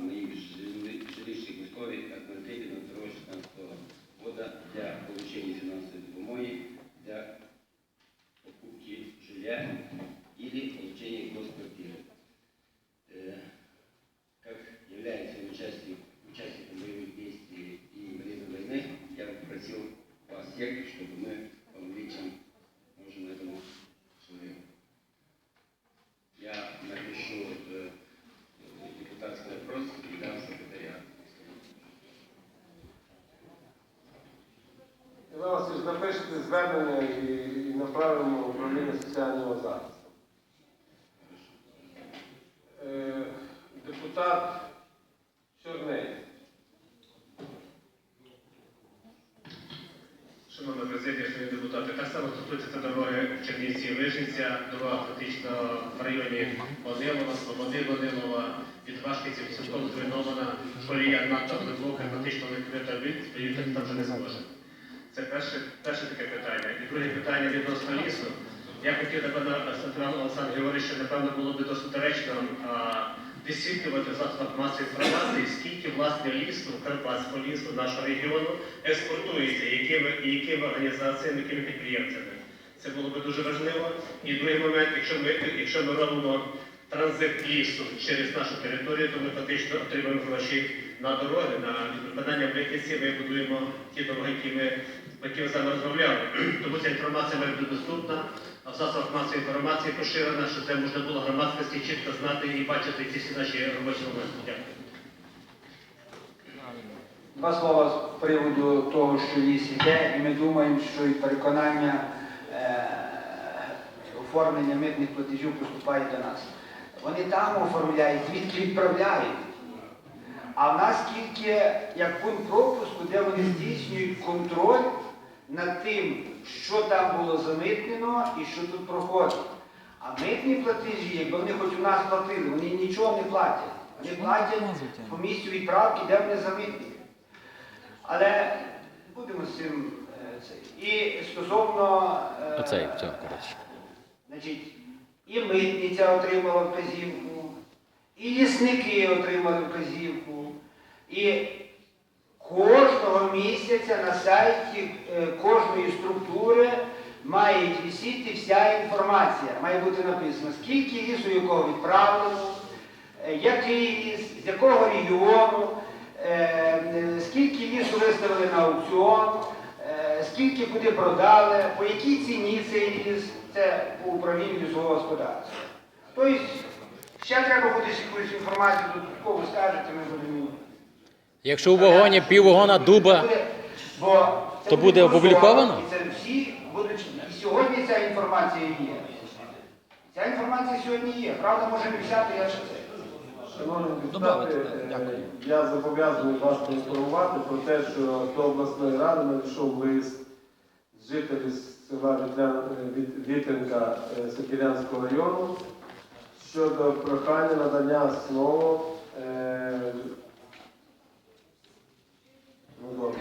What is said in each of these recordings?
моих жили- жилищных на административного дорожного вода для получения финансовой допомоги для покупки жилья звернення і, і направимо в управління соціального захисту. Е, депутат Чорнець. Шановна президія, шановні депутати, так само стосується дороги Чернівці Вижниця, дорога фактично в районі Одилова, Слободи Водилова, від Вашківців цілком зруйнована, колія надто глибока, фактично відкрита від поїхати там вже не зможе. Це перше, перше таке питання. І друге питання відносно лісу. Я хотів, напевно, Сентрал Олександр Георгійович, що, напевно, було б досить доречно висвітлювати в засобах масової інформації, скільки власне лісу, Карпатського лісу, нашого регіону експортується, якими, якими організаціями, якими підприємцями. Це було б дуже важливо. І другий момент, якщо ми, якщо ми робимо транзит лісу через нашу територію, то ми фактично отримуємо гроші на дороги, на виконання митниці, ми будуємо ті дороги, які ми, які вами розмовляли. Тому ця інформація має бути доступна, а в засобах масової інформації поширена, щоб це можна було громадськості чітко знати і бачити ці всі наші робочі моменти. Дякую. Два слова з приводу того, що ліс іде, і ми думаємо, що і переконання е, оформлення митних платежів поступає до нас. Вони там оформляють, звідки відправляють. А в нас тільки як пункт пропуску, де вони здійснюють контроль над тим, що там було замитнено і що тут проходить. А митні платежі, якби вони хоч у нас платили, вони нічого не платять. Вони платять по місцю відправки, де вони замитні. Але будемо з цим е. І стосовно е, Оцей, значить, і митниця отримала вказівку, і лісники отримали вказівку, і кожного місяця на сайті е, кожної структури має висіти вся інформація. Має бути написано, скільки лісу якого відправлено, е, який ліс, з якого регіону, е, скільки лісу виставили на аукціон, скільки куди продали, по якій ціні цей ліс, це по управлінню лісового господарства. Тобто, ще треба буде якусь інформацію додатково скажете, ми будемо. Якщо у вагоні пів вагона дуба, бо це то буде опубліковано? І це всі будуть. І сьогодні ця інформація є. Ця інформація сьогодні є. Правда, може не вся, то я ще це. Шановні депутати, е, я зобов'язаний вас поінформувати про те, що до обласної ради надійшов лист жителів села е, Віт- Вітренка е, Сокирянського району щодо прохання надання слово е, ну,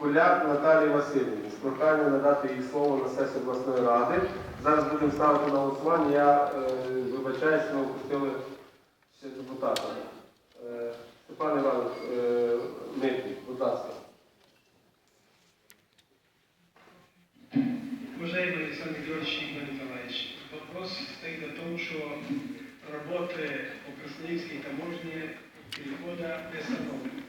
Куляк Наталії Васильівні з проханням надати їй слово на сесію обласної ради. Зараз будемо ставити на голосування. Я вибачаюся, ми опустили ще депутата. Степан Іванович, Митник, будь ласка. Уважаемый Александр Георгиевич и Игнат Николаевич, вопрос стоит о том, что работы по Красноярской таможне перехода приостановлены,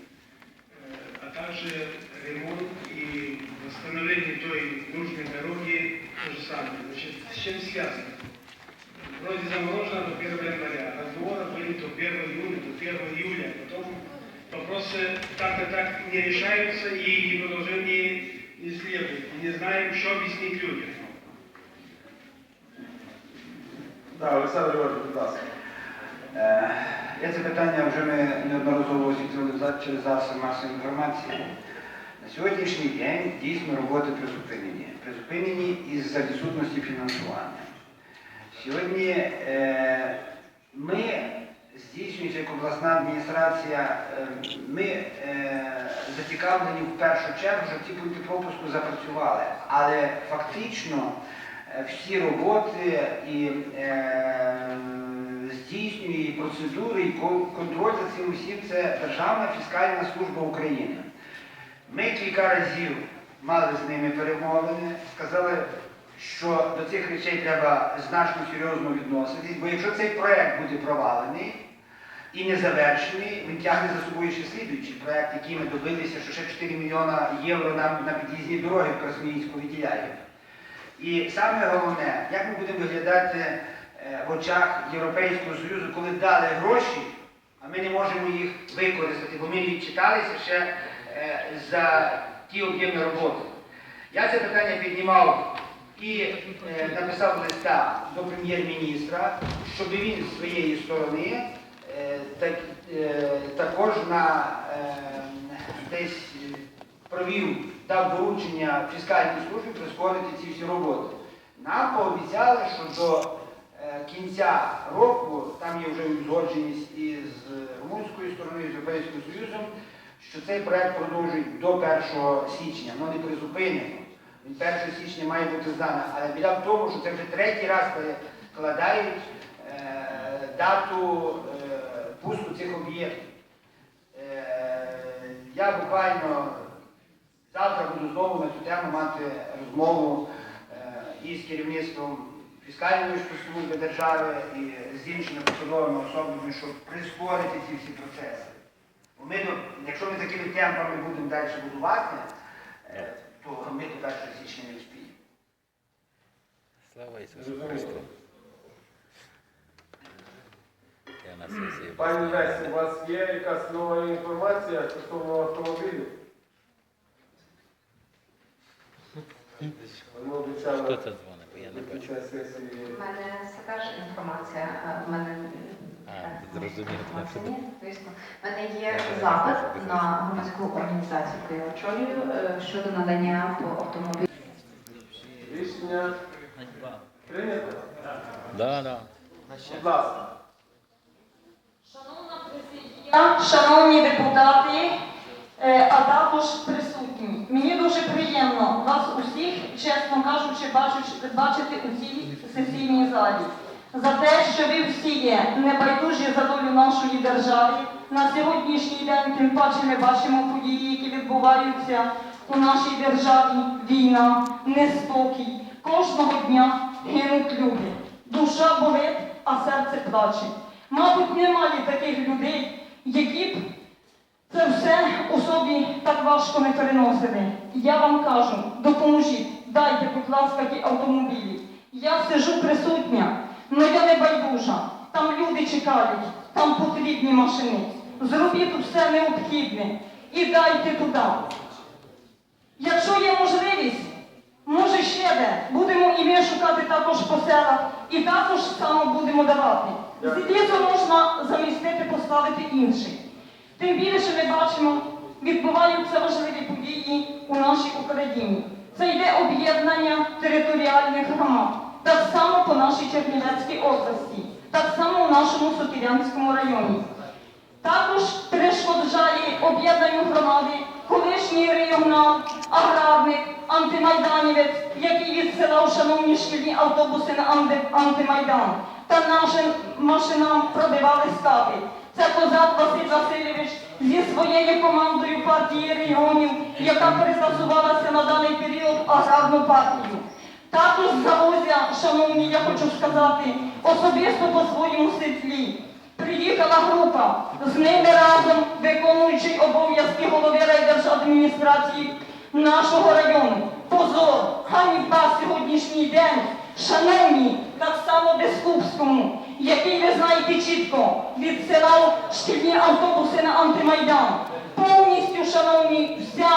Э, а также ремонт и восстановление той нужной дороги то же самое. Значит, с чем связано? Вроде заморожено до 1 января, разговоры были до 1 июня, до 1 июля, потом вопросы так-то так не решаются и продолжение не следует. И не знаем, что объяснить людям. Так, Олександр Іванович, будь ласка. Е, Я це питання вже ми неодноразово освітлювали через засоби масової інформації. На сьогоднішній день дійсно роботи призупинені. Призупинені із-за відсутності фінансування. Сьогодні е, ми здійснюється як обласна адміністрація, е, ми е, зацікавлені в першу чергу, щоб ці пункти пропуску запрацювали. Але фактично е, всі роботи і здійснює процедури, і контроль за цим усім це Державна фіскальна служба України. Ми кілька разів мали з ними перемовини, сказали, що до цих речей треба значно серйозно відноситись, бо якщо цей проект буде провалений і не завершений, він тягне за собою ще слідуючий проект, який ми добилися, що ще 4 мільйона євро нам на під'їзні дороги в Красноїльську виділяють. І саме головне, як ми будемо виглядати е, в очах Європейського Союзу, коли дали гроші, а ми не можемо їх використати, бо ми відчиталися ще е, за ті об'ємні роботи. Я це питання піднімав і е, написав листа до прем'єр-міністра, щоб він з своєї сторони так, е, також на е, десь е, провів, дав доручення фіскальній службі прискорити ці всі роботи. Нам пообіцяли, що до е, кінця року, там є вже узгодженість із румунською стороною, з Європейським Союзом, що цей проект продовжують до 1 січня, ну не призупинено. Він 1 січня має бути зданий. Але біда в тому, що це вже третій раз перекладають е, дату е, пуску цих об'єктів. Е, я буквально завтра буду знову на цю тему мати розмову е, із керівництвом фіскальної служби держави і з іншими посадовими особами, щоб прискорити ці всі процеси. Бо ми, якщо ми такими темпами будемо далі будувати, е, то ми до 1 січня не успіємо. Слава Ісусу Христу. Я на сесії. Пані Лесі, у вас є якась нова інформація стосовно автомобілів? Ми обіцяли Хто це дзвонить? Бо я не до бачу. кінця сесії. У мене така ж інформація. е, В мене А, зрозуміло, інформація не є, звісно. У мене є запит на громадську організацію, яку я очолюю е, щодо надання по автомобілю. Рішення прийнято? Да, да. Будь ласка. Шановні депутати, е, а також присутні. Мені дуже приємно вас усіх, чесно кажучи, бачити у цій сесійній залі. За те, що ви всі є небайдужі за долю нашої держави. На сьогоднішній день, тим паче, ми бачимо події, які відбуваються у нашій державі. Війна, неспокій. Кожного дня гинуть люди. Душа болить, а серце плаче. Мабуть, немає таких людей, які б це все у собі так важко не переносили. Я вам кажу, допоможіть, дайте, будь ласка, ті автомобілі. Я сижу присутня, але я не байдужа. Там люди чекають, там потрібні машини. Зробіть все необхідне і дайте туди. Якщо є можливість, може ще де, будемо і ми шукати також по селах, і також само будемо давати. Звідси можна замістити, поставити інший. Тим більше ми бачимо, відбуваються важливі події у нашій Україні. Це йде об'єднання територіальних громад, так само по нашій Чернівецькій області, так само у нашому Сокирянському районі. Також перешкоджає об'єднанню громади колишній регіонал, аграрник, антимайданівець, який відсилав шановні шкільні автобуси на антимайдан. Та нашим машинам пробивали скати. Це козак Василь Васильович зі своєю командою партії регіонів, яка перетасувалася на даний період аграрну партію. Також Завозя, шановні, я хочу сказати, особисто по своєму селі. Приїхала група, з ними разом виконуючий обов'язки голови райдержадміністрації нашого району. Позор, ганьба сьогоднішній день, шановні, так само Бескупському, який, ви знаєте чітко, відсилав шкільні автобуси на антимайдан. Повністю, шановні, вся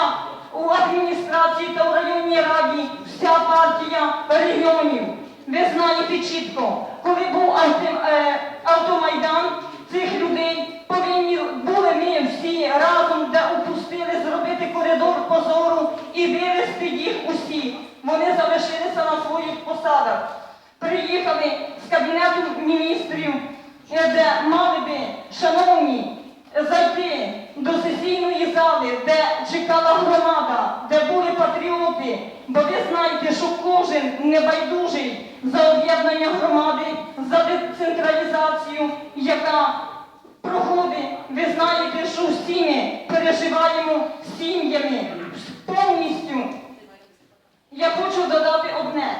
у адміністрації та в районній раді, вся партія регіонів. Ви знаєте чітко, коли був е, автомайдан, цих людей повинні були ми всі разом, де упустили зробити коридор позору і вивезти їх усіх. Вони залишилися на своїх посадах. Приїхали з кабінету міністрів, е, де мали би, шановні, зайти до сесійної зали, де чекала громада, де були патріоти, бо ви знаєте, що кожен небайдужий за об'єднання громади, за децентралізацію, яка проходить. Ви знаєте, що всі ми переживаємо сім'ями повністю. Я хочу додати одне.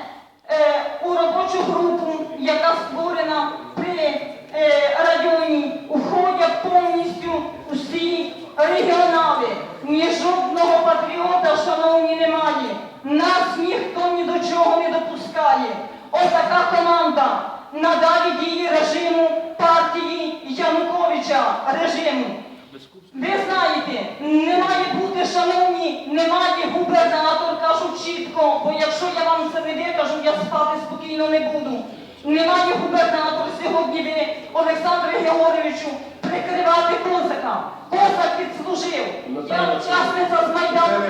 Е, у робочу групу, яка створена при е, районі, входять повністю усі регіонали. Ні жодного патріота, шановні, немає. Нас ніхто ні до чого не допускає. Отака команда надалі дії режиму партії Януковича режиму. Ви знаєте, не має бути, шановні, немає губернатор, кажу бо якщо я вам це не викажу, я спати спокійно не буду. Немає губернатор сьогодні ви, Олександру Георгійовичу, прикривати козака. Козак відслужив. Я учасниця з Майдану.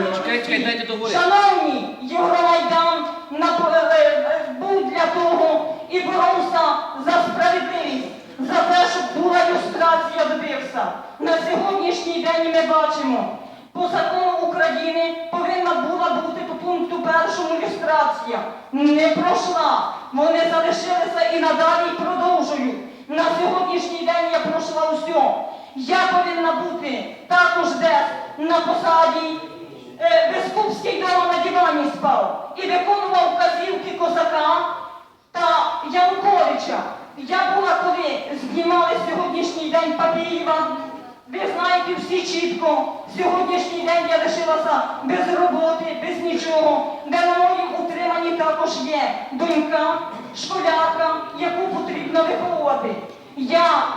Шановні, Євромайдан е, е, був для того і боровся за справедливість, за те, щоб була люстрація добився. На сьогоднішній день ми бачимо, по закону України повинна була бути пункту першому люстрація. Не пройшла. Вони залишилися і надалі продовжують. На сьогоднішній день я пройшла усе. Я повинна бути також десь на посаді Е, Бескупський дома на дивані спав і виконував вказівки козака та Януковича. Я була, коли знімали сьогоднішній день Папієва. Ви знаєте всі чітко, сьогоднішній день я лишилася без роботи, без нічого, де на моїм утриманні також є донька, школярка, яку потрібно виховувати. Я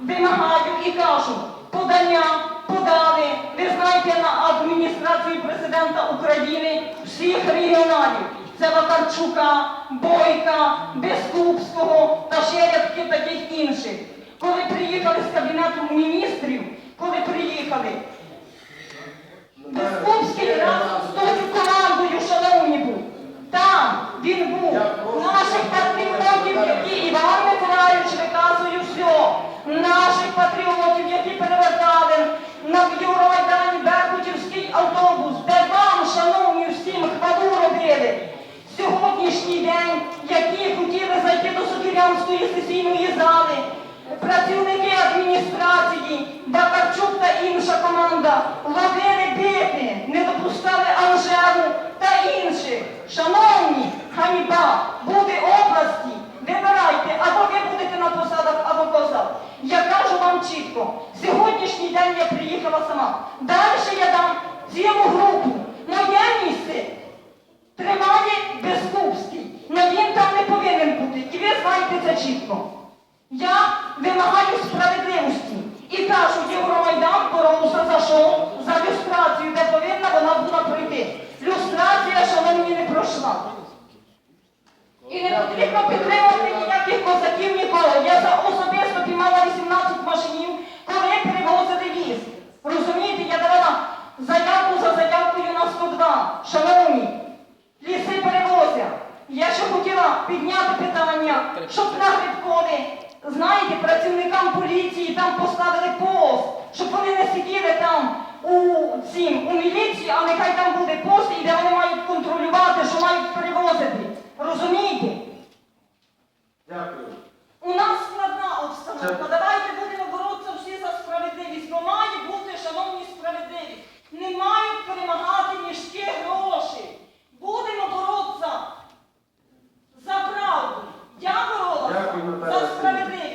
вимагаю і кажу, подання подали, ви знаєте, на адміністрацію президента України всіх регіоналів. Це Вакарчука, Бойка, Бескупського та ще рядки таких інших. Коли приїхали з кабінету міністрів, коли приїхали, Безкупський разом з тою командою, шановні був. Там він був. Наших патріотів, які Іван Миколаївич виказує все. Наших патріотів, які перевертали на Євромайдані Беркутівський автобус, де вам, шановні, всім хвалу робили. Сьогоднішній день, які хотіли зайти до Сокирянської сесійної зали, працівники адміністрації, Бакарчук та інша команда ловили бити, не допускали Анжелу та інших. Шановні, ганьба, буде області, вибирайте, або ви будете на посадах, або козак. Я кажу вам чітко, сьогоднішній день я приїхала сама. Далі я дам цілу групу. Моє місце тримає Безкупський. Но він там не повинен бути. І ви знаєте це чітко. Я вимагаю справедливості. І кажу, Євромайдан боровся за що? За люстрацію, де повинна вона була пройти. Люстрація, шановні, не пройшла. І не потрібно підтримувати ніяких козаків ніколи. Я за особисто піймала 18 машинів, коли перевозили віз. Розумієте, я давала заявку за заявкою на 102. Шановні, ліси перевозять. Я ще хотіла підняти питання, щоб на Грибкові, знаєте, працівникам поліції там поставили пост, щоб вони не сиділи там у цім, у міліції, а нехай там буде пост, і де вони мають контролювати, що мають перевозити. Розумієте? Дякую. У нас складна обстановка. Давайте будемо боротися всі за справедливість. Бо має бути, шановні, справедливість. Не мають перемагати мішки гроші. Будемо боротися за правду. Я боролася за справедливість.